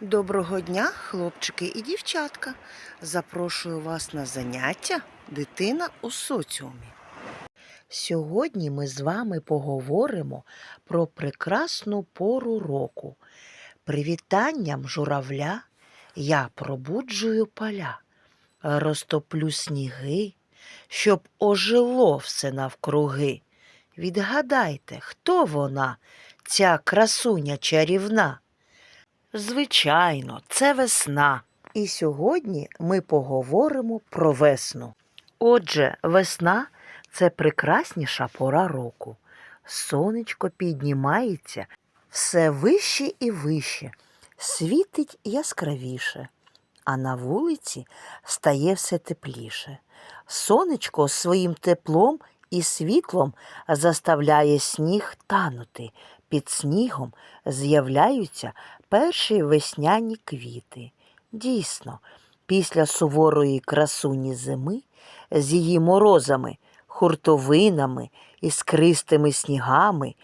Доброго дня, хлопчики і дівчатка. Запрошую вас на заняття Дитина у соціумі. Сьогодні ми з вами поговоримо про прекрасну пору року. Привітанням журавля я пробуджую поля, розтоплю сніги, щоб ожило все навкруги. Відгадайте, хто вона, ця красуня чарівна? Звичайно, це весна. І сьогодні ми поговоримо про весну. Отже, весна це прекрасніша пора року. Сонечко піднімається все вище і вище, світить яскравіше, а на вулиці стає все тепліше. Сонечко своїм теплом і світлом заставляє сніг танути. Під снігом з'являються перші весняні квіти. Дійсно, після суворої красуні зими з її морозами, хуртовинами, іскристими снігами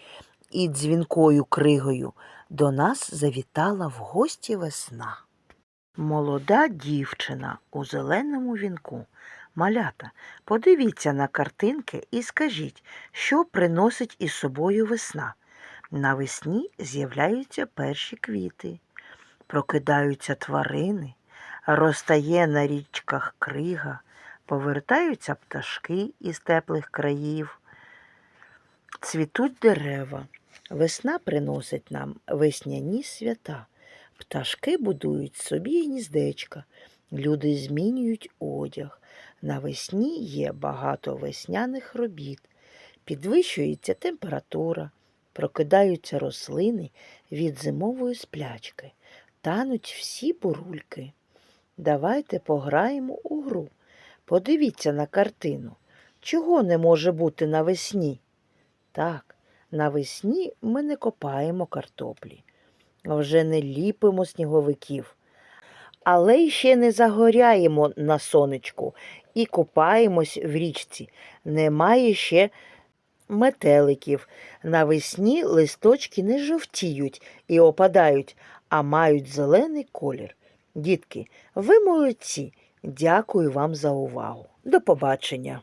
і дзвінкою кригою до нас завітала в гості весна. Молода дівчина у зеленому вінку. Малята, подивіться на картинки і скажіть, що приносить із собою весна. Навесні з'являються перші квіти, прокидаються тварини, розтає на річках крига, повертаються пташки із теплих країв, цвітуть дерева. Весна приносить нам весняні свята. Пташки будують собі гніздечка, люди змінюють одяг. Навесні є багато весняних робіт, підвищується температура, прокидаються рослини від зимової сплячки, тануть всі бурульки. Давайте пограємо у гру. Подивіться на картину. Чого не може бути навесні? Так, навесні ми не копаємо картоплі, вже не ліпимо сніговиків, але ще не загоряємо на сонечку і купаємось в річці. Немає ще метеликів. Навесні листочки не жовтіють і опадають, а мають зелений колір. Дітки, ви молодці. Дякую вам за увагу. До побачення.